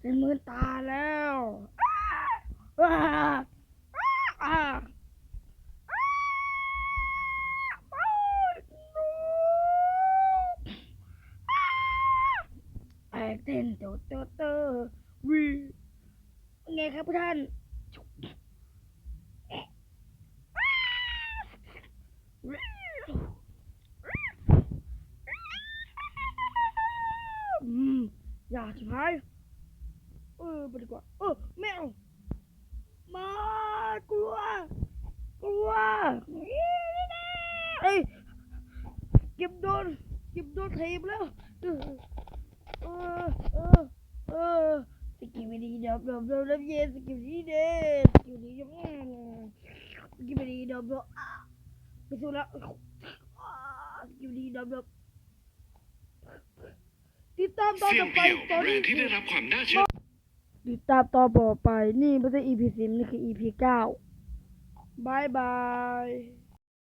เป็นมือตาแล้วอ้าอ้าแตกเต้นโตโตโตวีไงครับท่าน อืม อย่าชิบหายเออไปดีกว่า เออแมวมากลัว กลัวเอ้ยเก็บโดนเก็บโดนเทปแล้วเออเออเออสกิบดีดับดับดับดับเย็นสกิบดีเด้สกิบดีดับอืมสกิบดีดับดับไปสู้แล้วสกิบดีดับดับ ติดตามตอนเสี่ยต่องไปเดี่ยวตอนแบรนี้นด์ที่ได้รับความน่าเชื่อ ติดตามตอนต่อไป นี่ไม่ใช่ EP สิบนี่คือ EP เก้าบายบาย